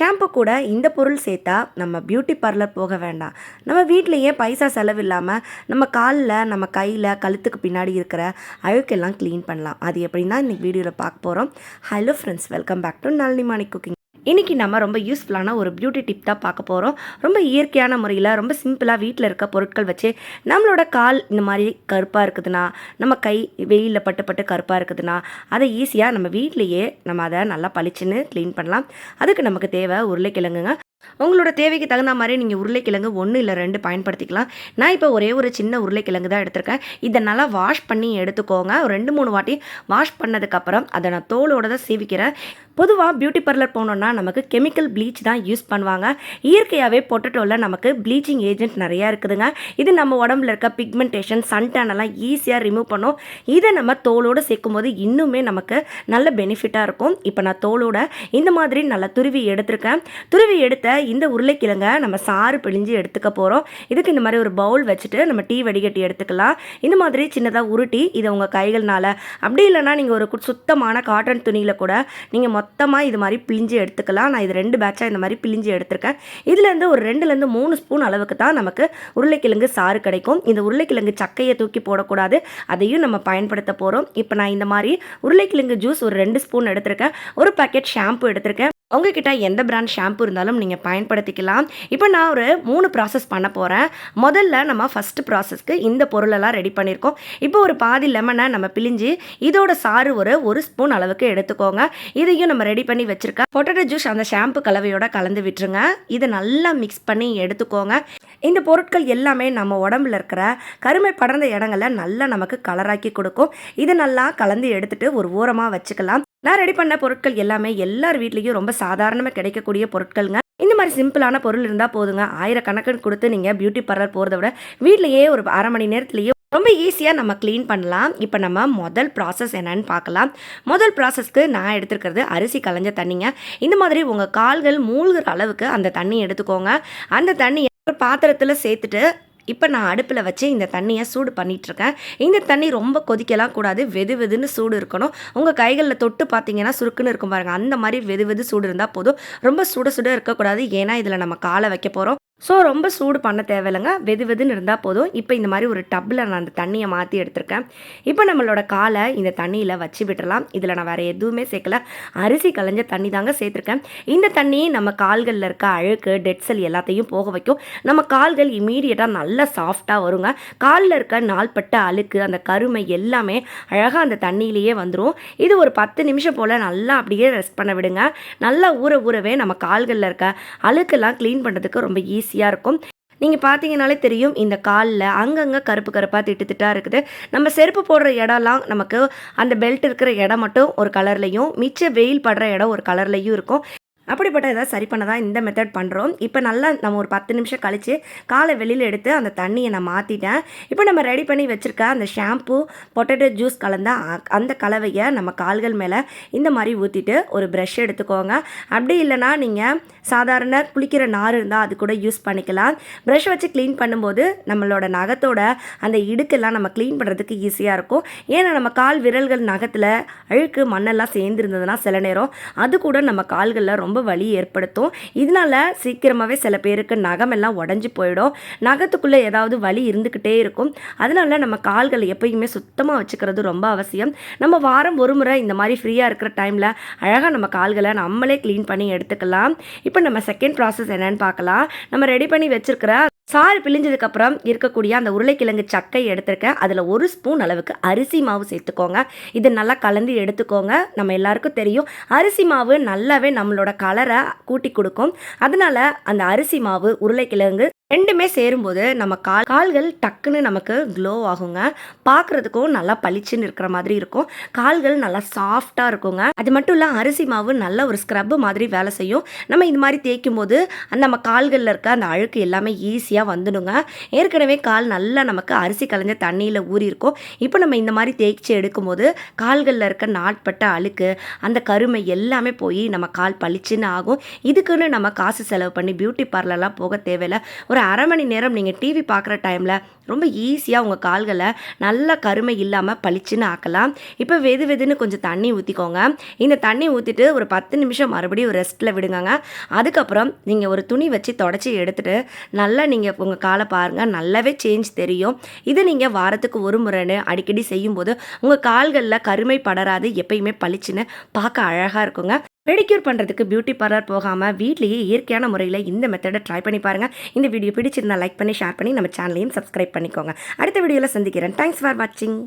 Shampoo கூட இந்த பொருள் சேர்த்தா நம்ம பியூட்டி பார்லர் போக வேண்டாம். நம்ம வீட்லேயே பைசா செலவு இல்லாமல் நம்ம காலில் நம்ம கையில் கழுத்துக்கு பின்னாடி இருக்கிற அழுக்கெல்லாம் க்ளீன் பண்ணலாம். அது எப்படின்னா இன்றைக்கி வீடியோவில் பார்க்க போகிறோம் hello friends welcome back to Nalini Mani cooking இன்றைக்கி நம்ம ரொம்ப யூஸ்ஃபுல்லான ஒரு பியூட்டி டிப் தான் பார்க்க போகிறோம் ரொம்ப இயற்கையான முறையில் ரொம்ப சிம்பிளாக வீட்டில் இருக்க பொருட்கள் வச்சு நம்மளோட கால் இந்த மாதிரி கருப்பாக இருக்குதுன்னா நம்ம கை வெயிலில் பட்டு பட்டு கருப்பாக இருக்குதுன்னா அதை ஈஸியாக நம்ம வீட்லேயே நம்ம அதை நல்லா பளிச்சுன்னு க்ளீன் பண்ணலாம். அதுக்கு நமக்கு தேவை உருளைக்கிழங்குங்க. உங்களோட தேவைக்கு தகுந்த மாதிரி நீங்கள் உருளைக்கிழங்கு ஒன்று இல்லை ரெண்டு பயன்படுத்திக்கலாம். நான் இப்போ ஒரே ஒரு சின்ன உருளைக்கிழங்கு தான் எடுத்திருக்கேன். இதை நல்லா வாஷ் பண்ணி எடுத்துக்கோங்க. ரெண்டு மூணு வாட்டி வாஷ் பண்ணதுக்கப்புறம் அதை நான் தோலோடு தான் சீவிக்கிறேன். பொதுவாக பியூட்டி பார்லர் போனோம்னா நமக்கு கெமிக்கல் ப்ளீச் தான் யூஸ் பண்ணுவாங்க. இயற்கையாகவே பொட்டட்டோவில் நமக்கு ப்ளீச்சிங் ஏஜென்ட் நிறையா இருக்குதுங்க. இது நம்ம உடம்புல இருக்க பிக்மெண்டேஷன் சன்டான் ஈஸியாக ரிமூவ் பண்ணும். இதை நம்ம தோலோடு சேர்க்கும்போது இன்னுமே நமக்கு நல்ல பெனிஃபிட்டாக இருக்கும். இப்போ நான் தோலோட இந்த மாதிரி நல்லா துருவி எடுத்திருக்கேன். துருவி எடுத்த இந்த உருளைக்கிழங்க நம்ம சாறு பிழிஞ்சு எடுத்துக்க போகிறோம் இதுக்கு இந்த மாதிரி ஒரு பவுல் வச்சுட்டு நம்ம டீ வடிகட்டி எடுத்துக்கலாம். இந்த மாதிரி சின்னதாக உருட்டி இதை உங்கள் கைகள்னால. அப்படி இல்லைன்னா நீங்கள் ஒரு சுத்தமான காட்டன் துணியில் கூட நீங்கள் மொத்தமாக இது மாதிரி பிழிஞ்சு எடுத்துக்கலாம். நான் இது ரெண்டு பேட்சாக இந்த மாதிரி பிழிஞ்சு எடுத்திருக்கேன். இதுலேருந்து ஒரு ரெண்டுலேருந்து மூணு ஸ்பூன் அளவுக்கு தான் நமக்கு உருளைக்கிழங்கு சாறு கிடைக்கும். இந்த உருளைக்கிழங்கு சக்கையை தூக்கி போடக்கூடாது. அதையும் நம்ம பயன்படுத்த போகிறோம் இப்போ நான் இந்த மாதிரி உருளைக்கிழங்கு ஜூஸ் ஒரு ரெண்டு ஸ்பூன் எடுத்திருக்கேன். ஒரு பாக்கெட் ஷாம்பு எடுத்திருக்கேன். உங்ககிட்ட எந்த பிராண்ட் ஷாம்பு இருந்தாலும் நீங்கள் பயன்படுத்திக்கலாம். இப்போ நான் ஒரு மூணு ப்ராசஸ் பண்ண போகிறேன் முதல்ல நம்ம ஃபஸ்ட்டு ப்ராசஸ்க்கு இந்த பொருளெல்லாம் ரெடி பண்ணியிருக்கோம் இப்போ ஒரு பாதி லெமனை நம்ம பிழிஞ்சு இதோட சாறு ஒரு ஒரு ஸ்பூன் அளவுக்கு எடுத்துக்கோங்க. இதையும் நம்ம ரெடி பண்ணி வச்சுருக்க பொட்டேட்டோ ஜூஸ் அந்த ஷாம்பு கலவையோட கலந்து விட்டுருங்க. இதை நல்லா மிக்ஸ் பண்ணி எடுத்துக்கோங்க. இந்த பொருட்கள் எல்லாமே நம்ம உடம்புல இருக்கிற கருமை படர்ந்த இடங்களை நல்லா நமக்கு கலராக்கி கொடுக்கும். இதை நல்லா கலந்து எடுத்துகிட்டு ஒரு ஓரமாக வச்சுக்கலாம். நான் ரெடி பண்ண பொருட்கள் எல்லாமே எல்லார் வீட்லேயும் ரொம்ப சாதாரணமாக கிடைக்கக்கூடிய பொருட்கள்ங்க. இந்த மாதிரி சிம்பிளான பொருள் இருந்தால் போதுங்க. ஆயிரக்கணக்குன்னு கொடுத்து நீங்கள் பியூட்டி பார்லர் போகிறத விட வீட்லேயே ஒரு அரை மணி நேரத்துலேயே ரொம்ப ஈஸியாக நம்ம க்ளீன் பண்ணலாம். இப்போ நம்ம முதல் ப்ராசஸ் என்னன்னு பார்க்கலாம். முதல் ப்ராசஸ்க்கு நான் எடுத்துருக்கிறது அரிசி களைஞ்ச தண்ணிங்க. இந்த மாதிரி உங்கள் கால்கள் மூழ்கிற அளவுக்கு அந்த தண்ணி எடுத்துக்கோங்க. அந்த தண்ணியை பாத்திரத்தில் சேர்த்துட்டு இப்போ நான் அடுப்பில் வச்சு இந்த தண்ணியை சூடு பண்ணிகிட்ருக்கேன் இந்த தண்ணி ரொம்ப கொதிக்கலாம் கூடாது. வெது வெதுன்னு சூடு இருக்கணும். உங்கள் கைகளில் தொட்டு பார்த்தீங்கன்னா சுருக்குன்னு இருக்கும் பாருங்கள் அந்த மாதிரி வெது வெது சூடு இருந்தால் போதும். ரொம்ப சுட சுட இருக்கக்கூடாது. ஏன்னா இதில் நம்ம காலை வைக்க போகிறோம் ஸோ ரொம்ப சூடு பண்ண தேவையில்லைங்க. வெது வெதுன்னு இருந்தால் போதும். இப்போ இந்த மாதிரி ஒரு டப்பில் நான் அந்த தண்ணியை மாற்றி எடுத்திருக்கேன். இப்போ நம்மளோட காலை இந்த தண்ணியில் வச்சு விட்டுறலாம். இதில் நான் வேறு எதுவுமே சேர்க்கல. அரிசி களைஞ்ச தண்ணி தாங்க சேர்த்துருக்கேன். இந்த தண்ணி நம்ம கால்களில் இருக்க அழுக்கு டெட் செல் எல்லாத்தையும் போக வைக்கும். நம்ம கால்கள் இமீடியட்டாக நல்லா சாஃப்டாக வருங்க. காலில் இருக்க நாள்பட்ட அழுக்கு அந்த கருமை எல்லாமே அழகாக அந்த தண்ணியிலேயே வந்துடும் இது ஒரு பத்து நிமிஷம் போல் நல்லா அப்படியே ரெஸ்ட் பண்ண விடுங்க. நல்லா ஊற ஊறவே நம்ம கால்களில் இருக்க அழுக்கெல்லாம் க்ளீன் பண்ணுறதுக்கு ரொம்ப ஈஸி ஈஸியாக இருக்கும். நீங்கள் பார்த்தீங்கனாலே தெரியும் இந்த காலில் அங்கங்கே கருப்பு கருப்பாக திட்டு திட்டாக இருக்குது. நம்ம செருப்பு போடுற இடம்லாம் நமக்கு அந்த பெல்ட் இருக்கிற இடம் மட்டும் ஒரு கலர்லையும் மிச்ச வெயில் படுற இடம் ஒரு கலர்லையும் இருக்கும். அப்படிப்பட்ட ஏதாவது சரி பண்ண தான் இந்த மெத்தட் பண்ணுறோம் இப்போ நல்லா நம்ம ஒரு பத்து நிமிஷம் கழித்து காலை வெளியில் எடுத்து அந்த தண்ணியை நான் மாற்றிட்டேன் இப்போ நம்ம ரெடி பண்ணி வச்சுருக்க அந்த ஷாம்பு பொட்டேட்டோ ஜூஸ் கலந்த அந்த கலவையை நம்ம கால்கள் மேலே இந்த மாதிரி ஊற்றிட்டு ஒரு ப்ரஷ் எடுத்துக்கோங்க. அப்படி இல்லைன்னா நீங்கள் சாதாரண குளிக்கிற நார் இருந்தால் அது கூட யூஸ் பண்ணிக்கலாம். ப்ரஷ் வச்சு க்ளீன் பண்ணும்போது நம்மளோட நகத்தோட அந்த இடுக்கெல்லாம் நம்ம க்ளீன் பண்ணுறதுக்கு ஈஸியாக இருக்கும். ஏன்னா நம்ம கால் விரல்கள் நகத்தில் அழுக்கு மண்ணெல்லாம் சேர்ந்துருந்ததுன்னா சில நேரம் அது கூட நம்ம கால்களில் ரொம்ப வலி ஏற்படுத்தும். இதனால சீக்கிரமாகவே சில பேருக்கு நகமெல்லாம் உடஞ்சி போயிடும். நகத்துக்குள்ளே ஏதாவது வலி இருந்துக்கிட்டே இருக்கும். அதனால நம்ம கால்களை எப்பயுமே சுத்தமாக வச்சுக்கிறது ரொம்ப அவசியம். நம்ம வாரம் ஒரு முறை இந்த மாதிரி ஃப்ரீயாக இருக்கிற டைமில் அழகாக நம்ம கால்களை நம்மளே க்ளீன் பண்ணி எடுத்துக்கலாம். இப்போ நம்ம செகண்ட் ப்ராசஸ் என்னன்னு பார்க்கலாம். நம்ம ரெடி பண்ணி வச்சிருக்கிற சாறு பிழிஞ்சதுக்கப்புறம் இருக்கக்கூடிய அந்த உருளைக்கிழங்கு சக்கை எடுத்திருக்கேன். அதில் ஒரு ஸ்பூன் அளவுக்கு அரிசி மாவு சேர்த்துக்கோங்க. இது நல்லா கலந்து எடுத்துக்கோங்க. நம்ம எல்லாருக்கும் தெரியும். அரிசி மாவு நல்லாவே நம்மளோட கலரை கூட்டி கொடுக்கும். அதனால அந்த அரிசி மாவு உருளைக்கிழங்கு ரெண்டுமே சேரும்போது நம்ம கால் கால்கள் டக்குன்னு நமக்கு க்ளோ ஆகுங்க. பார்க்குறதுக்கும் நல்லா பளிச்சுன்னு இருக்கிற மாதிரி இருக்கும். கால்கள் நல்லா சாஃப்டாக இருக்குங்க. அது மட்டும் இல்லை அரிசி மாவு நல்ல ஒரு ஸ்க்ரப் மாதிரி வேலை செய்யும். நம்ம இது மாதிரி தேய்க்கும் போது அந்த நம்ம கால்களில் இருக்க அந்த அழுக்கு எல்லாமே ஈஸியாக வந்துடுங்க. ஏற்கனவே கால் நல்லா நமக்கு அரிசி கலைஞ்ச தண்ணியில் ஊறி இருக்கும் இப்போ நம்ம இந்த மாதிரி தேய்ச்சி எடுக்கும்போது கால்களில் இருக்க நாட்பட்ட அழுக்கு அந்த கருமை எல்லாமே போய் நம்ம கால் பளிச்சுன்னு ஆகும். இதுக்குன்னு நம்ம காசு செலவு பண்ணி பியூட்டி பார்லர்லாம் போக தேவையில்ல. ஒரு அரை மணி நேரம் நீங்கள் டிவி பார்க்குற டைமில் ரொம்ப ஈஸியாக உங்கள் கால்களை நல்லா கருமை இல்லாமல் பளிச்சுன்னு ஆக்கலாம். இப்போ வெது வெதுன்னு கொஞ்சம் தண்ணி ஊற்றிக்கோங்க இந்த தண்ணி ஊற்றிட்டு ஒரு பத்து நிமிஷம் மறுபடியும் ரெஸ்ட்டில் விடுங்கங்க. அதுக்கப்புறம் நீங்கள் ஒரு துணி வச்சு தொடச்சி எடுத்துகிட்டு நல்லா நீங்கள் உங்கள் காலை பாருங்கள் நல்லாவே சேஞ்ச் தெரியும். இது நீங்கள் வாரத்துக்கு ஒரு முறைன்னு அடிக்கடி செய்யும்போது உங்கள் கால்களில் கருமை படராது எப்பயுமே பளிச்சுன்னு பார்க்க அழகாக இருக்குங்க. பெடிக்யூர் பண்ணுறதுக்கு பியூட்டி பார்லர் போகாமல் வீட்லேயே இயற்கையான முறையில் இந்த மெத்தடை ட்ரை பண்ணி பாருங்கள் இந்த வீடியோ பிடிச்சிருந்தா லைக் பண்ணி ஷேர் பண்ணி நம்ம சேனலையும் சப்ஸ்கிரைப் பண்ணிக்கோங்க. அடுத்த வீடியோவில் சந்திக்கிறேன். தேங்க்ஸ் ஃபார் வாட்சிங்